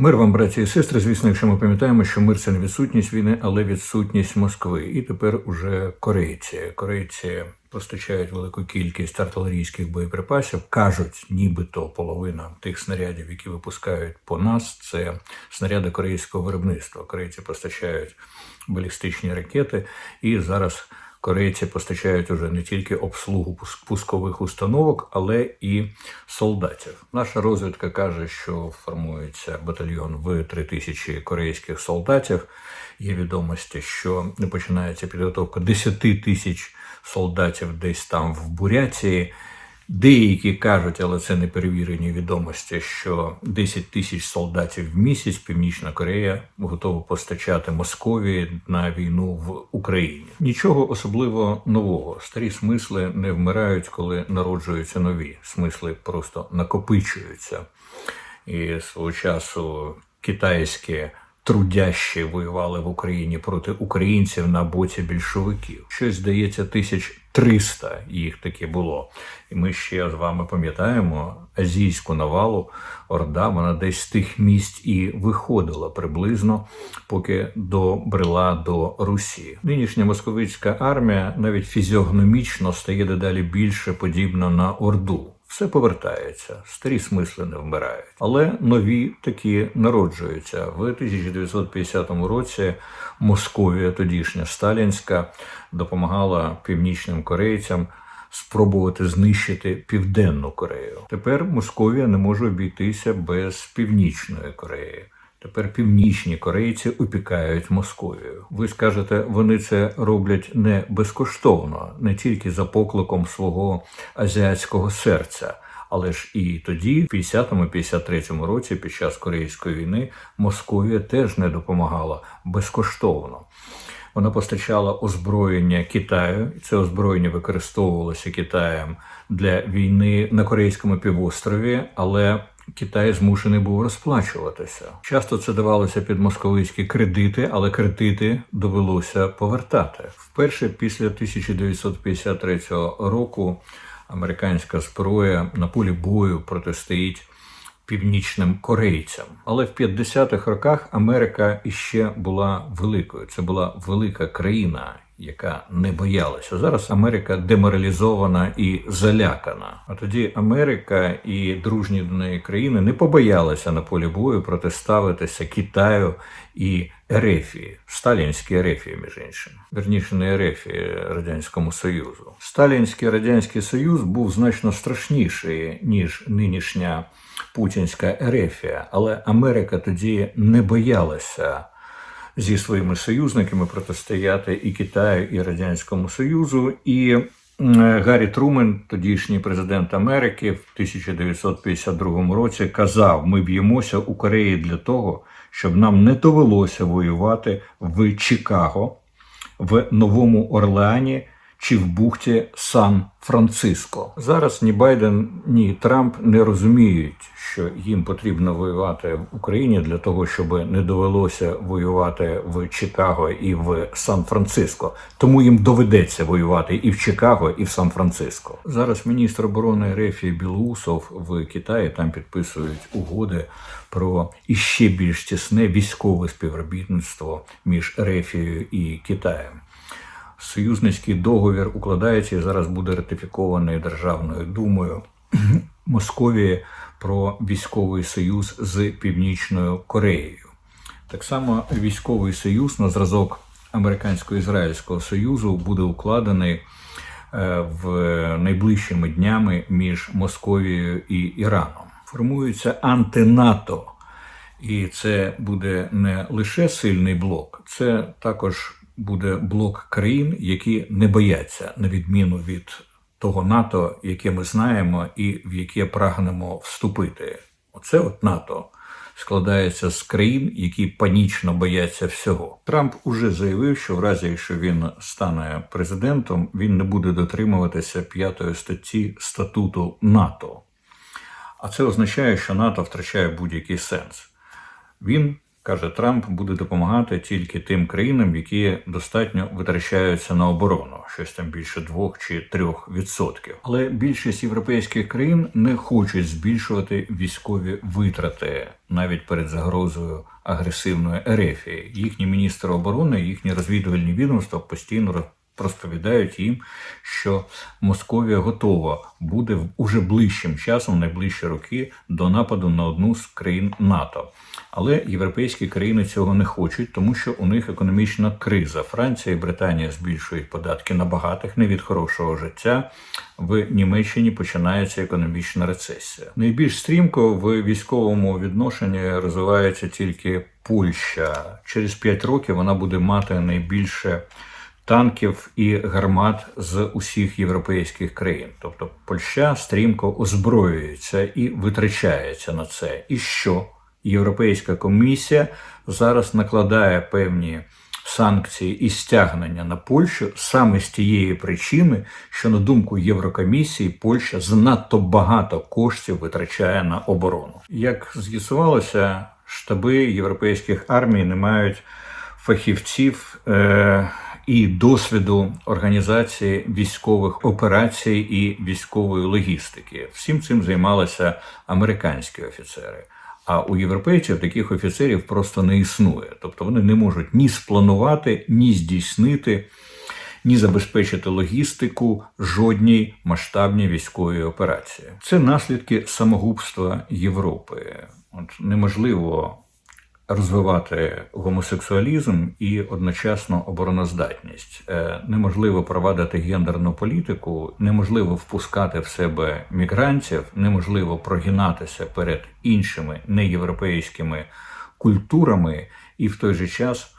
Мир вам, браті і сестри. Звісно, якщо ми пам'ятаємо, що мир це не відсутність війни, але відсутність Москви. І тепер уже корейці. Корейці постачають велику кількість артилерійських боєприпасів. кажуть, нібито половина тих снарядів, які випускають по нас, це снаряди корейського виробництва. Корейці постачають балістичні ракети, і зараз корейці постачають уже не тільки обслугу пуск- пускових установок, але і солдатів. Наша розвідка каже, що формується батальйон в 3 тисячі корейських солдатів. Є відомості, що не починається підготовка 10 тисяч солдатів десь там в Бурятії. Деякі кажуть, але це не перевірені відомості, що 10 тисяч солдатів в місяць Північна Корея готова постачати Московії на війну в Україні. Нічого особливо нового. Старі смисли не вмирають, коли народжуються нові. Смисли просто накопичуються. І свого часу китайські трудящі воювали в Україні проти українців на боці більшовиків. Щось здається, тисяч триста їх таки було. І ми ще з вами пам'ятаємо азійську навалу. Орда вона десь з тих місць і виходила приблизно, поки добрела до Русі. Нинішня московицька армія навіть фізіогномічно стає дедалі більше подібна на Орду. Все повертається, старі смисли не вмирають, але нові такі народжуються. В 1950 році Московія, тодішня сталінська, допомагала північним корейцям спробувати знищити південну Корею. Тепер Московія не може обійтися без північної Кореї. Тепер північні корейці опікають Московію. Ви скажете, вони це роблять не безкоштовно, не тільки за покликом свого азіатського серця. Але ж і тоді, в 50-53 році, під час Корейської війни, Московія теж не допомагала безкоштовно. Вона постачала озброєння Китаю, це озброєння використовувалося Китаєм для війни на Корейському півострові, але Китай змушений був розплачуватися. Часто це давалося під московицькі кредити, але кредити довелося повертати. Вперше після 1953 року американська зброя на полі бою протистоїть північним корейцям. Але в 50-х роках Америка іще була великою. Це була велика країна, яка не боялася. Зараз Америка деморалізована і залякана. А тоді Америка і дружні до неї країни не побоялися на полі бою протиставитися Китаю і Ерефії, сталінській Ерефії, між іншим, верніше не Ерефії Радянському Союзу. Сталінський радянський Союз був значно страшніший ніж нинішня путінська Ерефія, але Америка тоді не боялася зі своїми союзниками протистояти і Китаю, і Радянському Союзу. І Гаррі Трумен, тодішній президент Америки, в 1952 році казав: ми б'ємося у Кореї для того, щоб нам не довелося воювати в Чикаго, в Новому Орлеані чи в бухті Сан-Франциско. Зараз ні Байден, ні Трамп не розуміють, що їм потрібно воювати в Україні для того, щоб не довелося воювати в Чикаго і в Сан-Франциско. Тому їм доведеться воювати і в Чикаго, і в Сан-Франциско. Зараз міністр оборони Рефі Білоусов в Китаї там підписують угоди про іще більш тісне військове співробітництво між Рефією і Китаєм. Союзницький договір укладається і зараз буде ратифікований Державною думою Московії про військовий союз з Північною Кореєю. Так само військовий союз на зразок Американсько-Ізраїльського союзу буде укладений е, в найближчими днями між Московією і Іраном. Формується антинато. І це буде не лише сильний блок, це також буде блок країн, які не бояться, на відміну від того НАТО, яке ми знаємо, і в яке прагнемо вступити. Оце от НАТО складається з країн, які панічно бояться всього. Трамп уже заявив, що в разі, якщо він стане президентом, він не буде дотримуватися п'ятої статті статуту НАТО. А це означає, що НАТО втрачає будь-який сенс. Він каже Трамп, буде допомагати тільки тим країнам, які достатньо витрачаються на оборону, щось там більше 2 чи 3 відсотків. Але більшість європейських країн не хочуть збільшувати військові витрати навіть перед загрозою агресивної ерефії. Їхні міністри оборони, їхні розвідувальні відомства постійно розповідають їм, що Московія готова буде уже ближчим часом, найближчі роки, до нападу на одну з країн НАТО. Але європейські країни цього не хочуть, тому що у них економічна криза. Франція і Британія збільшують податки на багатих, не від хорошого життя. В Німеччині починається економічна рецесія. Найбільш стрімко в військовому відношенні розвивається тільки Польща. Через 5 років вона буде мати найбільше танків і гармат з усіх європейських країн. Тобто Польща стрімко озброюється і витрачається на це. І що Європейська комісія зараз накладає певні санкції і стягнення на Польщу саме з тієї причини, що на думку Єврокомісії Польща занадто багато коштів витрачає на оборону. Як з'ясувалося, штаби європейських армій не мають фахівців е- і досвіду організації військових операцій і військової логістики. Всім цим займалися американські офіцери. А у європейців таких офіцерів просто не існує. Тобто вони не можуть ні спланувати, ні здійснити, ні забезпечити логістику жодній масштабній військовій операції. Це наслідки самогубства Європи. От неможливо розвивати гомосексуалізм і одночасно обороноздатність. Е, Неможливо провадити гендерну політику, неможливо впускати в себе мігрантів, неможливо прогинатися перед іншими неєвропейськими культурами і в той же час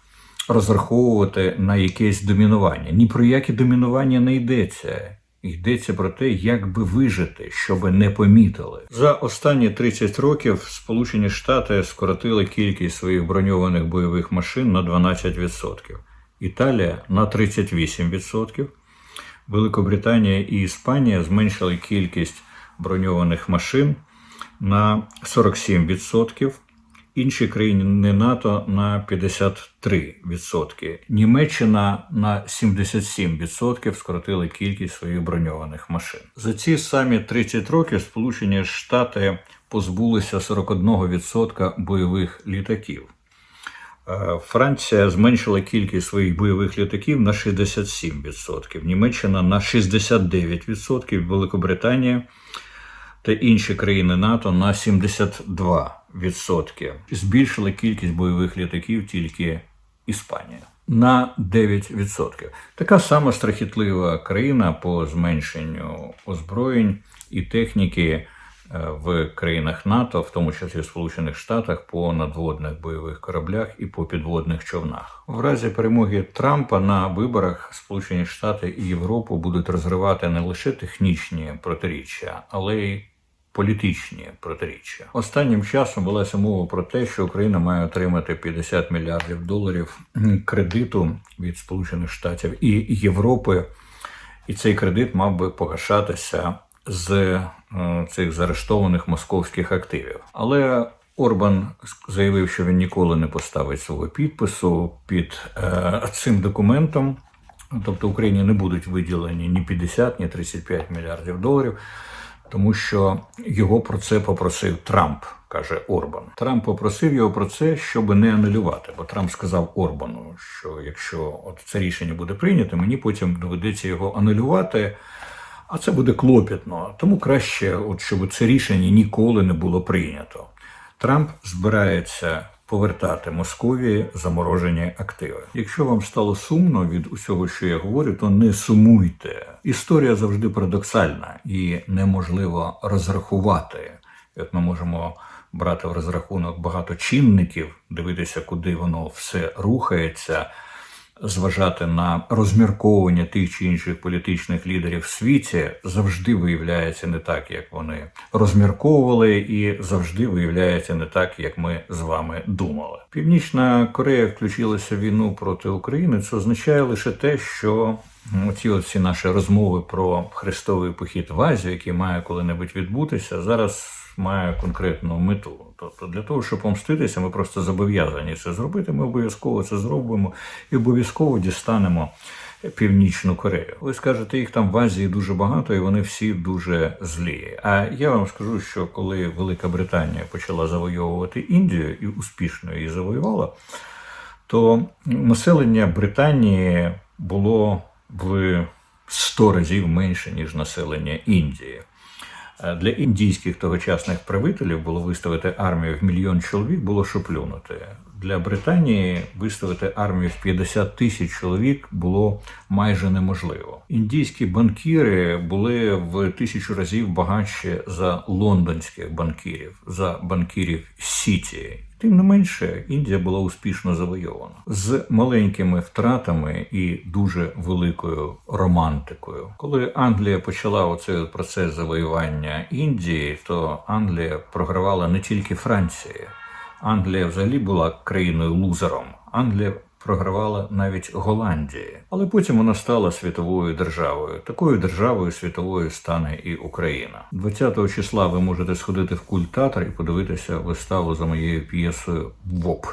розраховувати на якесь домінування. Ні про яке домінування не йдеться. Йдеться про те, як би вижити, щоб не помітили. За останні 30 років Сполучені Штати скоротили кількість своїх броньованих бойових машин на 12%, Італія на 38%, Великобританія і Іспанія зменшили кількість броньованих машин на 47%. Інші країни НАТО на 53%. Німеччина на 77% скоротили кількість своїх броньованих машин. За ці самі 30 років Сполучені Штати позбулися 41% бойових літаків. Е, Франція зменшила кількість своїх бойових літаків на 67%, Німеччина на 69%, Великобританія та інші країни НАТО на 72%. Збільшила кількість бойових літаків тільки Іспанія на 9%. Така сама страхітлива країна по зменшенню озброєнь і техніки е, в країнах НАТО, в тому числі в Сполучених Штатах, по надводних бойових кораблях і по підводних човнах. В разі перемоги Трампа на виборах Сполучені Штати і Європу будуть розривати не лише технічні протиріччя, але й політичні протиріччя. Останнім часом велася мова про те, що Україна має отримати 50 мільярдів доларів кредиту від Сполучених Штатів і Європи, і цей кредит мав би погашатися з е, цих заарештованих московських активів. Але Орбан заявив, що він ніколи не поставить свого підпису під е, цим документом. Тобто Україні не будуть виділені ні 50, ні 35 мільярдів доларів, тому що його про це попросив Трамп, каже Орбан. Трамп попросив його про це, щоб не анулювати. Бо Трамп сказав Орбану, що якщо от це рішення буде прийнято, мені потім доведеться його анулювати. А це буде клопітно, тому краще, от щоб це рішення ніколи не було прийнято. Трамп збирається повертати Московії заморожені активи. Якщо вам стало сумно від усього, що я говорю, то не сумуйте. Історія завжди парадоксальна і неможливо розрахувати. Як ми можемо брати в розрахунок багато чинників, дивитися, куди воно все рухається зважати на розмірковування тих чи інших політичних лідерів в світі завжди виявляється не так, як вони розмірковували, і завжди виявляється не так, як ми з вами думали. Північна Корея включилася в війну проти України. Це означає лише те, що ці оці наші розмови про хрестовий похід в Азію, який має коли-небудь відбутися, зараз має конкретну мету. Тобто, для того, щоб помститися, ми просто зобов'язані це зробити. Ми обов'язково це зробимо і обов'язково дістанемо Північну Корею. Ви скажете, їх там в Азії дуже багато, і вони всі дуже злі. А я вам скажу, що коли Велика Британія почала завойовувати Індію і успішно її завоювала, то населення Британії було в 100 разів менше, ніж населення Індії. Е, Для індійських тогочасних правителів було виставити армію в мільйон чоловік, було шоплюнути. Для Британії виставити армію в 50 тисяч чоловік було майже неможливо. Індійські банкіри були в тисячу разів багатші за лондонських банкірів, за банкірів Сіті. Тим не менше, Індія була успішно завойована з маленькими втратами і дуже великою романтикою. Коли Англія почала оцей процес завоювання Індії, то Англія програвала не тільки Франції. Англія взагалі була країною лузером. Англія програвала навіть Голландії, але потім вона стала світовою державою. Такою державою світовою стане і Україна. 20 числа ви можете сходити в культатор і подивитися виставу за моєю п'єсою ВОП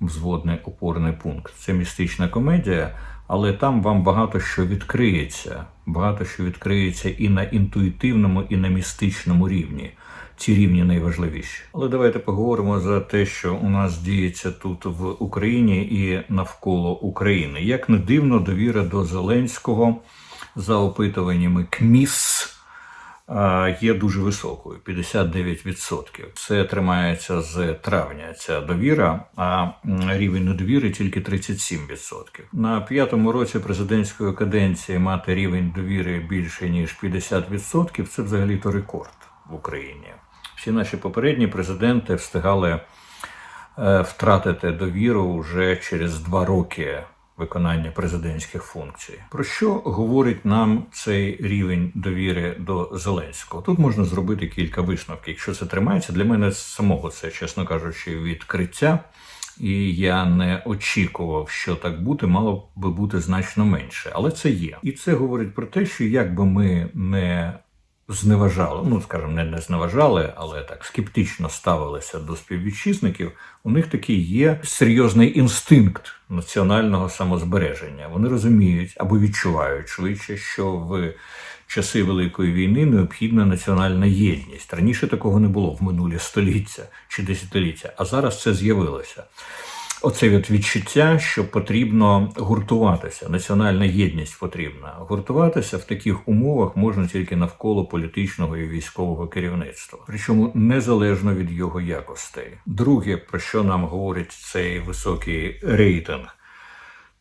взводний опорний пункт. Це містична комедія, але там вам багато що відкриється. Багато що відкриється і на інтуїтивному, і на містичному рівні. Ці рівні найважливіші. Але давайте поговоримо за те, що у нас діється тут в Україні і навколо України. Як не дивно, довіра до Зеленського за опитуваннями КМІС є дуже високою 59%. Це тримається з травня. Ця довіра, а рівень недовіри тільки 37%. На п'ятому році президентської каденції мати рівень довіри більше ніж 50% – це взагалі то рекорд в Україні. Всі наші попередні президенти встигали е, втратити довіру вже через два роки виконання президентських функцій. Про що говорить нам цей рівень довіри до Зеленського? Тут можна зробити кілька висновків. Якщо це тримається, для мене самого це, чесно кажучи, відкриття. І я не очікував, що так буде, мало би бути значно менше, але це є. І це говорить про те, що як би ми не зневажали, ну скажімо, не, не зневажали, але так скептично ставилися до співвітчизників, у них такий є серйозний інстинкт національного самозбереження. Вони розуміють або відчувають швидше, що в часи Великої війни необхідна національна єдність. Раніше такого не було в минулі століття чи десятиліття, а зараз це з'явилося. Оце от відчуття, що потрібно гуртуватися, національна єдність потрібна. Гуртуватися в таких умовах можна тільки навколо політичного і військового керівництва, причому незалежно від його якостей. Друге, про що нам говорить цей високий рейтинг,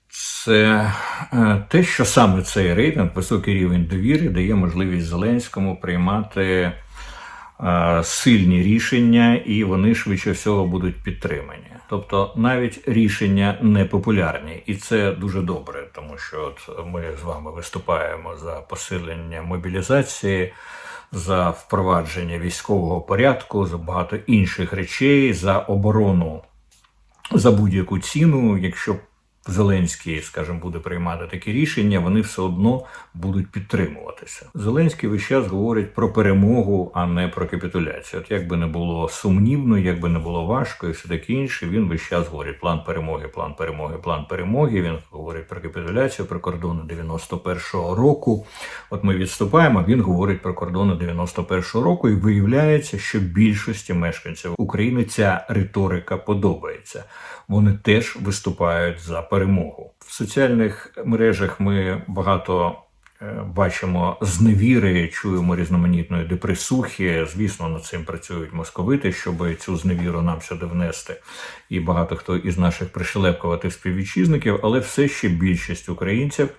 це е, те, що саме цей рейтинг, високий рівень довіри, дає можливість Зеленському приймати сильні рішення, і вони швидше всього будуть підтримані. Тобто навіть рішення непопулярні, і це дуже добре, тому що от ми з вами виступаємо за посилення мобілізації, за впровадження військового порядку, за багато інших речей, за оборону за будь-яку ціну, якщо Зеленський, скажімо, буде приймати такі рішення, вони все одно будуть підтримуватися. Зеленський весь час говорить про перемогу, а не про капітуляцію. От як би не було сумнівно, як би не було важко, і все таке інше, він весь час говорить план перемоги, план перемоги, план перемоги. Він говорить про капітуляцію, про кордони 91-го року. От ми відступаємо. Він говорить про кордони 91-го року, і виявляється, що більшості мешканців України ця риторика подобається. Вони теж виступають за перемогу. В соціальних мережах ми багато е, бачимо зневіри, чуємо різноманітної депресухи. Звісно, над цим працюють московити, щоб цю зневіру нам сюди внести. І багато хто із наших пришелепкуватих співвітчизників, але все ще більшість українців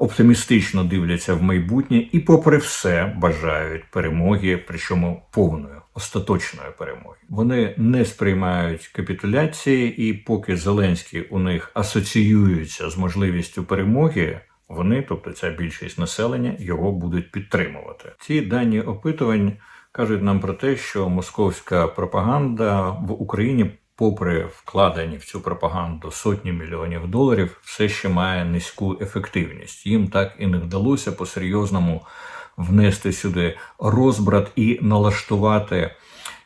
оптимістично дивляться в майбутнє і, попри все, бажають перемоги, причому повної, остаточної перемоги. Вони не сприймають капітуляції, і поки Зеленський у них асоціюється з можливістю перемоги. Вони, тобто ця більшість населення, його будуть підтримувати. Ці дані опитувань кажуть нам про те, що московська пропаганда в Україні попри вкладені в цю пропаганду сотні мільйонів доларів, все ще має низьку ефективність. Їм так і не вдалося по-серйозному внести сюди розбрат і налаштувати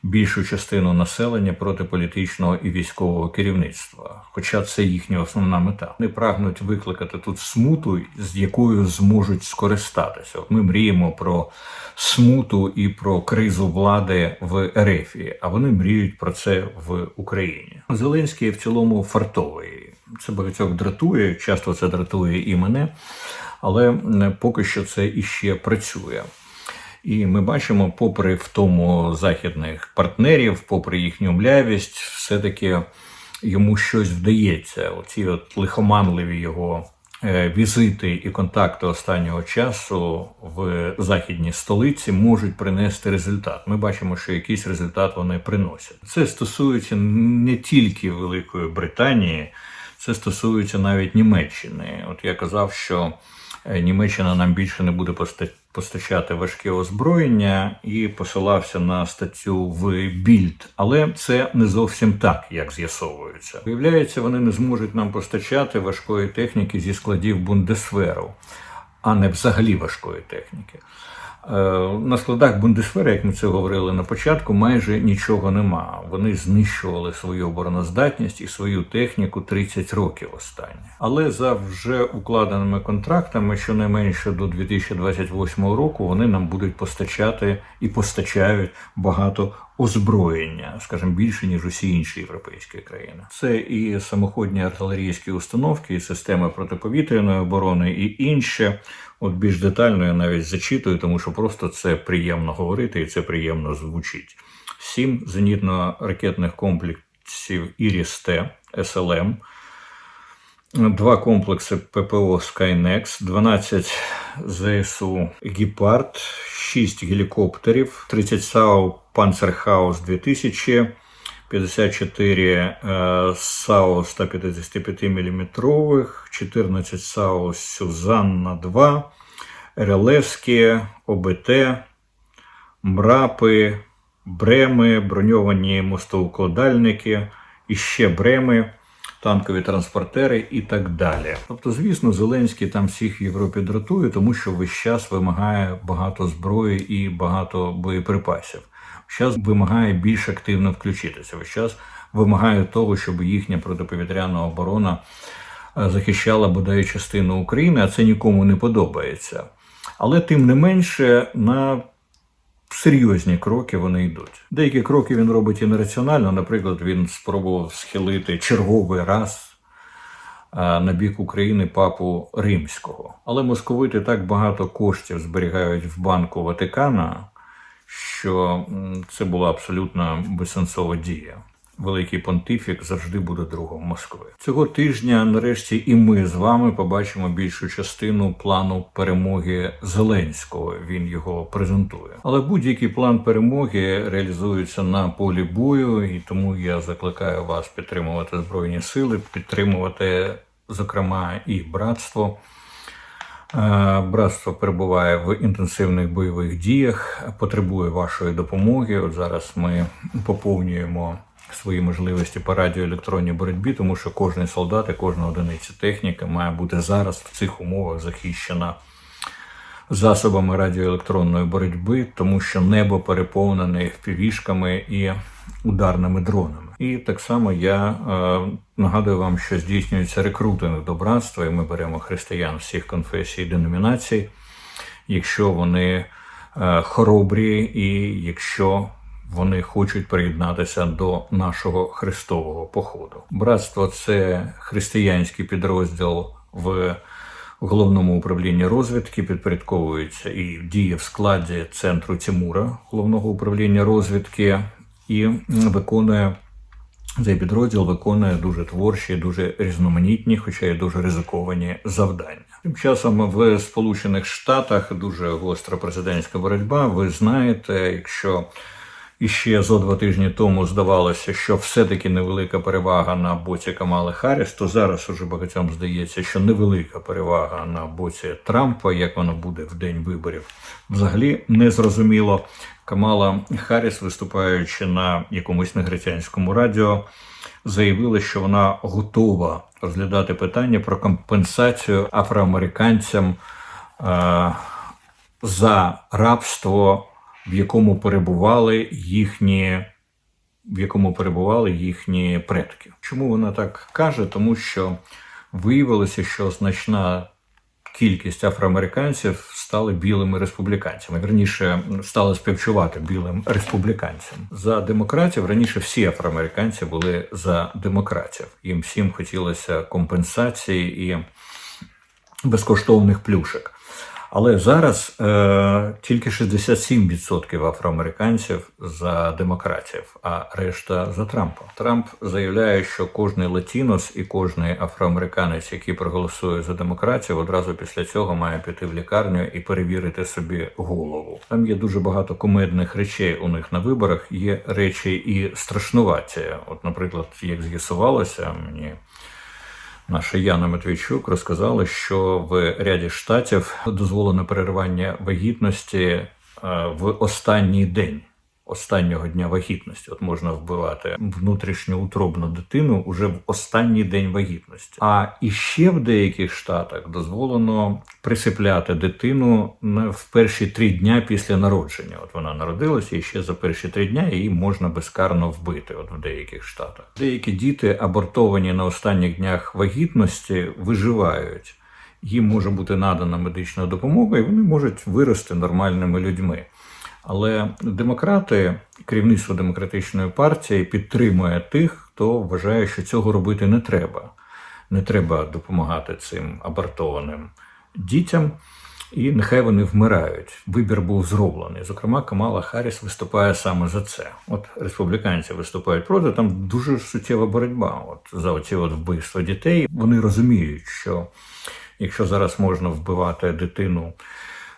більшу частину населення проти політичного і військового керівництва. Хоча це їхня основна мета. Вони прагнуть викликати тут смуту, з якою зможуть скористатися. Ми мріємо про смуту і про кризу влади в Ерефії, а вони мріють про це в Україні. Зеленський в цілому фартовий. Це багатьох дратує, часто це дратує і мене, але поки що це іще працює. І ми бачимо, попри в тому західних партнерів, попри їхню млявість, все-таки йому щось вдається. Оці от лихоманливі його е, візити і контакти останнього часу в західній столиці можуть принести результат. Ми бачимо, що якийсь результат вони приносять. Це стосується не тільки Великої Британії, це стосується навіть Німеччини. От я казав, що е, Німеччина нам більше не буде поста- постачати важке озброєння і посилався на статтю в Більд. Але це не зовсім так, як з'ясовується. Виявляється, вони не зможуть нам постачати важкої техніки зі складів Бундесверу, а не взагалі важкої техніки. Е, На складах Бундесвера, як ми це говорили на початку, майже нічого нема. Вони знищували свою обороноздатність і свою техніку 30 років останні. Але за вже укладеними контрактами, щонайменше до 2028 року, вони нам будуть постачати і постачають багато озброєння, скажімо, більше ніж усі інші європейські країни. Це і самоходні артилерійські установки, і системи протиповітряної оборони, і інше. От більш детально я навіть зачитую, тому що просто це приємно говорити і це приємно звучить. Сім зенітно-ракетних комплексів Іріс-Т СЛМ, два комплекси ППО Skynex, 12 ЗСУ Гепард, 6 гелікоптерів, 30 САУ Панцерхаус 2000, 54 е, САУ 155 мм, 14 САУ Сюзанна 2, РЛСки, ОБТ, МРАПи, Бреми, броньовані мостоукладальники, і ще Бреми, танкові транспортери і так далі. Тобто, звісно, Зеленський там всіх в Європі дратує, тому що весь час вимагає багато зброї і багато боєприпасів. Час вимагає більш активно включитися. Весь час вимагає того, щоб їхня протиповітряна оборона е, захищала бодай частину України, а це нікому не подобається. Але тим не менше на серйозні кроки вони йдуть. Деякі кроки він робить і нераціонально. Наприклад, він спробував схилити черговий раз на бік України папу римського. Але московити так багато коштів зберігають в банку Ватикана, що це була абсолютно безсенсова дія. Великий понтифік завжди буде другом Москви. Цього тижня, нарешті, і ми з вами побачимо більшу частину плану перемоги Зеленського. Він його презентує. Але будь-який план перемоги реалізується на полі бою, і тому я закликаю вас підтримувати збройні сили, підтримувати, зокрема, і братство. Е, Братство перебуває в інтенсивних бойових діях, потребує вашої допомоги. От зараз ми поповнюємо свої можливості по радіоелектронній боротьбі, тому що кожен солдат і кожна одиниця техніки має бути зараз в цих умовах захищена засобами радіоелектронної боротьби, тому що небо переповнене впівішками і ударними дронами. І так само я е, нагадую вам, що здійснюється рекрутинг до братства, і ми беремо християн всіх конфесій і деномінацій, якщо вони е, хоробрі і якщо вони хочуть приєднатися до нашого христового походу. Братство це християнський підрозділ в головному управлінні розвідки, підпорядковується і діє в складі центру Тимура, головного управління розвідки, і виконує. Цей підрозділ виконує дуже творчі, дуже різноманітні, хоча й дуже ризиковані завдання. Тим часом в Сполучених Штатах дуже гостра президентська боротьба. Ви знаєте, якщо іще зо два тижні тому здавалося, що все-таки невелика перевага на боці Камали Харріс, то зараз уже багатьом здається, що невелика перевага на боці Трампа, як воно буде в день виборів, взагалі не зрозуміло. Камала Харріс, виступаючи на якомусь негритянському радіо, заявила, що вона готова розглядати питання про компенсацію афроамериканцям. е, за рабство, в якому перебували їхні. В якому перебували їхні предки. Чому вона так каже? Тому що виявилося, що значна кількість афроамериканців стали білими республіканцями. Верніше стали співчувати білим республіканцям. За демократів раніше всі афроамериканці були за демократів. Їм всім хотілося компенсації і безкоштовних плюшек. Але зараз е, тільки 67% афроамериканців за демократів, а решта за Трампа. Трамп заявляє, що кожний латінос і кожний афроамериканець, який проголосує за демократів, одразу після цього має піти в лікарню і перевірити собі голову. Там є дуже багато кумедних речей у них на виборах. Є речі і страшнуваті. От, наприклад, як з'ясувалося, мені. Наша Яна Матвійчук розказала, що в ряді штатів дозволено переривання вагітності е, в останній день останнього дня вагітності. От можна вбивати внутрішньоутробну дитину уже в останній день вагітності. А іще в деяких штатах дозволено присипляти дитину в перші три дня після народження. От вона народилася, і ще за перші три дня її можна безкарно вбити. От в деяких штатах. Деякі діти абортовані на останніх днях вагітності виживають. Їм може бути надана медична допомога, і вони можуть вирости нормальними людьми. Але демократи, керівництво демократичної партії підтримує тих, хто вважає, що цього робити не треба. Не треба допомагати цим абортованим дітям, і нехай вони вмирають. Вибір був зроблений. Зокрема, Камала Харріс виступає саме за це. От республіканці виступають проти. Там дуже суттєва боротьба. От за оці от вбивства дітей. Вони розуміють, що якщо зараз можна вбивати дитину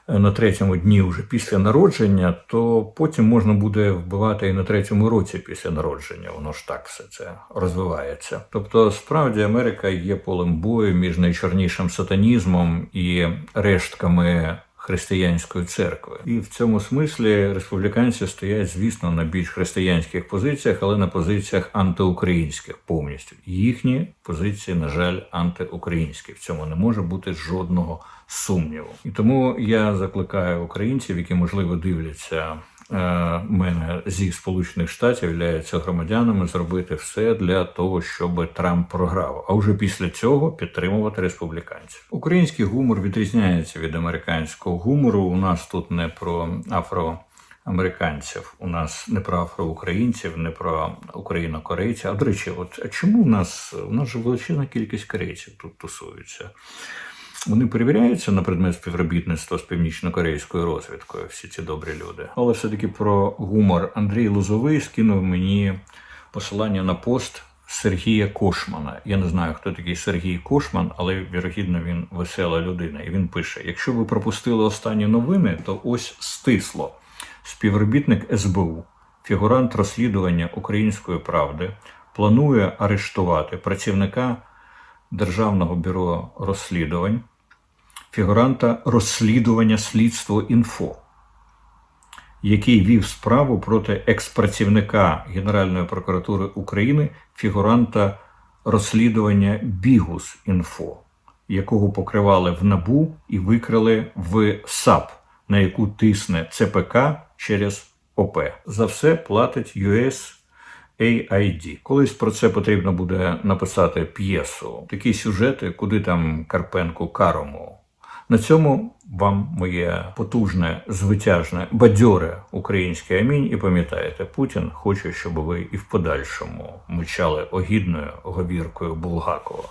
на третьому дні вже після народження, то потім можна буде вбивати і на третьому році після народження. Воно ж так все це розвивається. Тобто, справді Америка є полем бою між найчорнішим сатанізмом і рештками. Християнської церкви, і в цьому смислі республіканці стоять, звісно, на більш християнських позиціях, але на позиціях антиукраїнських повністю. Їхні позиції, на жаль, антиукраїнські. В цьому не може бути жодного сумніву. І тому я закликаю українців, які можливо дивляться мене зі Сполучених Штатів, являються громадянами, зробити все для того, щоб Трамп програв. А вже після цього підтримувати республіканців. Український гумор відрізняється від американського гумору. У нас тут не про афро. Американців у нас не про афроукраїнців, не про українокорейців. А до речі, от чому у нас у нас же величезна кількість корейців тут тусуються? Вони перевіряються на предмет співробітництва з північно-корейською розвідкою, всі ці добрі люди. Але все-таки про гумор Андрій Лозовий скинув мені посилання на пост Сергія Кошмана. Я не знаю, хто такий Сергій Кошман, але вірогідно він весела людина. І він пише: якщо ви пропустили останні новини, то ось стисло. Співробітник СБУ, фігурант розслідування Української правди, планує арештувати працівника Державного бюро розслідувань, фігуранта розслідування слідство інфо, який вів справу проти експрацівника Генеральної прокуратури України, фігуранта розслідування Бігус інфо, якого покривали в НАБУ і викрили в САП, на яку тисне ЦПК через ОП. За все платить US AID. Колись про це потрібно буде написати п'єсу, такі сюжети, куди там Карпенку карому. На цьому вам моє потужне, звитяжне, бадьоре українське амінь. І пам'ятаєте, Путін хоче, щоб ви і в подальшому мчали огідною говіркою Булгакова.